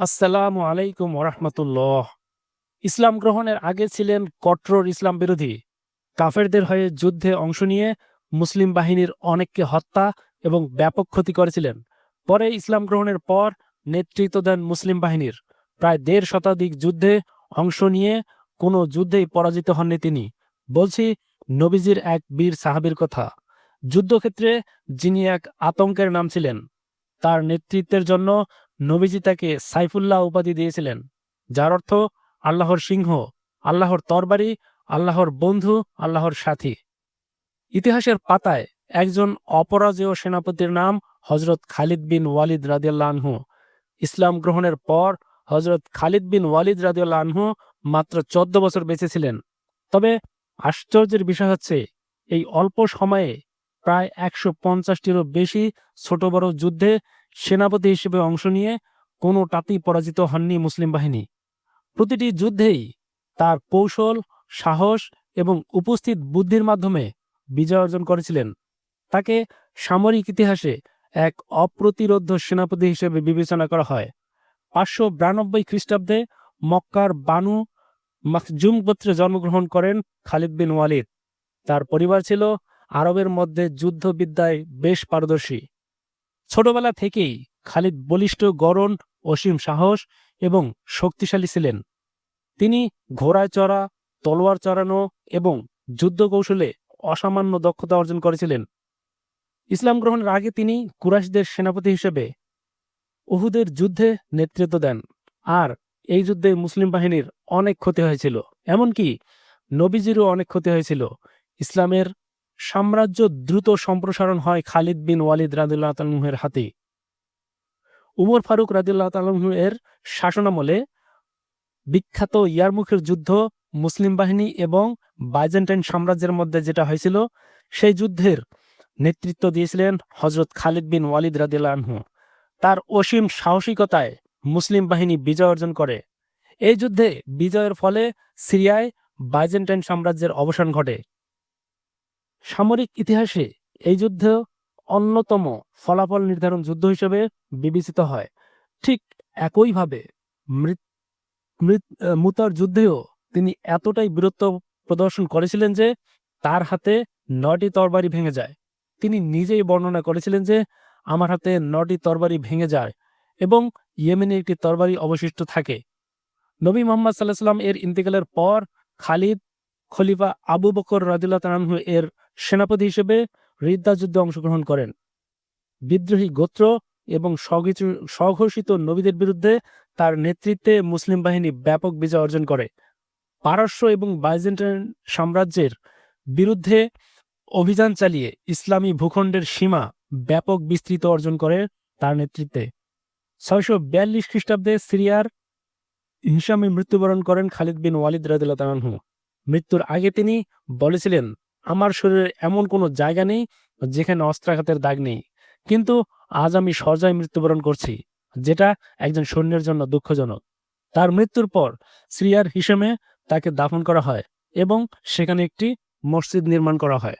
আসসালামু আলাইকুম ওরহমতুল্লাহ। ইসলাম গ্রহণের আগে ছিলেন কট্টর ইসলাম বিরোধী। কাফেরদের হয়ে যুদ্ধে অংশ নিয়ে মুসলিম বাহিনীর অনেককে হত্যা এবং ব্যাপক ক্ষতি করেছিলেন। পরে ইসলাম গ্রহণের পর নেতৃত্ব দেন মুসলিম বাহিনীর। প্রায় দেড় শতাধিক যুদ্ধে অংশ নিয়ে কোনো যুদ্ধেই পরাজিত হননি তিনি। বলছি, নবীজির এক বীর সাহাবীর কথা। যুদ্ধক্ষেত্রে যিনি এক আতঙ্কের নাম ছিলেন, তার নেতৃত্বের জন্য নবীজি তাকে সাইফুল্লাহ উপাধি দিয়েছিলেন, যার অর্থ আল্লাহর সিংহ, আল্লাহর তরবারি, আল্লাহর বন্ধু, আল্লাহর সাথী। ইতিহাসের পাতায় একজন অপরাজেয় সেনাপতির নাম হজরত খালিদ বিন ওয়ালিদ রাদিয়াল্লাহ ইসলাম গ্রহণের পর হজরত খালিদ বিন ওয়ালিদ রাদিয়াল্লাহ মাত্র চোদ্দ বছর বেঁচে ছিলেন। তবে আশ্চর্যের বিষয় হচ্ছে, এই অল্প সময়ে প্রায় একশো পঞ্চাশটিরও বেশি ছোট বড় যুদ্ধে সেনাপতি হিসেবে অংশ নিয়ে কোনোটাতেই পরাজিত হননি মুসলিম বাহিনী। প্রতিটি যুদ্ধেই তার কৌশল, সাহস এবং উপস্থিত বুদ্ধির মাধ্যমে বিজয় অর্জন করেছিলেন। তাকে সামরিক ইতিহাসে এক অপ্রতিরোধ সেনাপতি হিসেবে বিবেচনা করা হয়। পাঁচশো বিরানব্বই খ্রিস্টাব্দে মক্কার বানু মখজুম গোত্রে জন্মগ্রহণ করেন খালিদ বিন ওয়ালিদ। তার পরিবার ছিল আরবের মধ্যে যুদ্ধবিদ্যায় বেশ পারদর্শী। ছোটবেলা থেকেই খালিদ বলিষ্ঠ গরণ, অসীম সাহস এবং শক্তিশালী ছিলেন। তিনি ঘোড়ায় চড়া, তলোয়ার চড়ানো এবং যুদ্ধ কৌশলে অসামান্য দক্ষতা অর্জন করেছিলেন। ইসলাম গ্রহণের আগে তিনি কুরাইশদের সেনাপতি হিসেবে উহুদের যুদ্ধে নেতৃত্ব দেন আর এই যুদ্ধে মুসলিম বাহিনীর অনেক ক্ষতি হয়েছিল। এমনকি নবীজিরও অনেক ক্ষতি হয়েছিল। ইসলামের সাম্রাজ্য দ্রুত সম্প্রসারণ হয় খালিদ বিন ওয়ালিদ রাদিল্লাহ তালুহের হাতে। উমর ফারুক রাদিল্লাহ তালু এর শাসনামলে বিখ্যাত ইয়ারমুখের যুদ্ধ, মুসলিম বাহিনী এবং বাইজেন্টাইন সাম্রাজ্যের মধ্যে যেটা হয়েছিল, সেই যুদ্ধের নেতৃত্ব দিয়েছিলেন হজরত খালিদ বিন ওয়ালিদ রাদিল্লাহ তার অসীম সাহসিকতায় মুসলিম বাহিনী বিজয় অর্জন করে। এই যুদ্ধে বিজয়ের ফলে সিরিয়ায় বাইজেন্টাইন সাম্রাজ্যের অবসান ঘটে। সামরিক ইতিহাসে এই যুদ্ধ অন্যতম ফলাফল নির্ধারণ যুদ্ধ হিসেবে বিবেচিত হয়। ঠিক একইভাবে মৃত মৃত মুতার যুদ্ধেও তিনি এতটাই বীরত্ব প্রদর্শন করেছিলেন যে তার হাতে নটি তরবারি ভেঙে যায়। তিনি নিজেই বর্ণনা করেছিলেন যে আমার হাতে নটি তরবারি ভেঙে যায় এবং ইয়েমেনে একটি তরবারি অবশিষ্ট থাকে। নবী মোহাম্মদ সাল্লাহ সাল্লাম এর ইন্তেকালের পর খালিদ খলিফা আবু বকর রাদিল্লাহ তালাহু এর সেনাপতি হিসেবে রিদ্দা যুদ্ধে অংশগ্রহণ করেন। বিদ্রোহী গোত্র এবং স্বঘোষিত নবীদের বিরুদ্ধে তার নেতৃত্বে মুসলিম বাহিনী ব্যাপক বিজয় অর্জন করে। পারস্য এবং বাইজেন্টাইন সাম্রাজ্যের বিরুদ্ধে অভিযান চালিয়ে ইসলামী ভূখণ্ডের সীমা ব্যাপক বিস্তৃত অর্জন করে তার নেতৃত্বে। ছয়শো বিয়াল্লিশ খ্রিস্টাব্দে সিরিয়ার হিসামে মৃত্যুবরণ করেন খালিদ বিন ওয়ালিদ রাদিল্লাহ তালাহু মৃত্যুর আগে তিনি বলেছিলেন, আমার শরীরে এমন কোনো জায়গা নেই যেখানে অস্ত্রাঘাতের দাগ নেই। কিন্তু আজ আমি সজায় মৃত্যুবরণ করছি, যেটা একজন সৈন্যের জন্য দুঃখজনক। তার মৃত্যুর পর সিরিয়ার হিসেবে তাকে দাফন করা হয় এবং সেখানে একটি মসজিদ নির্মাণ করা হয়।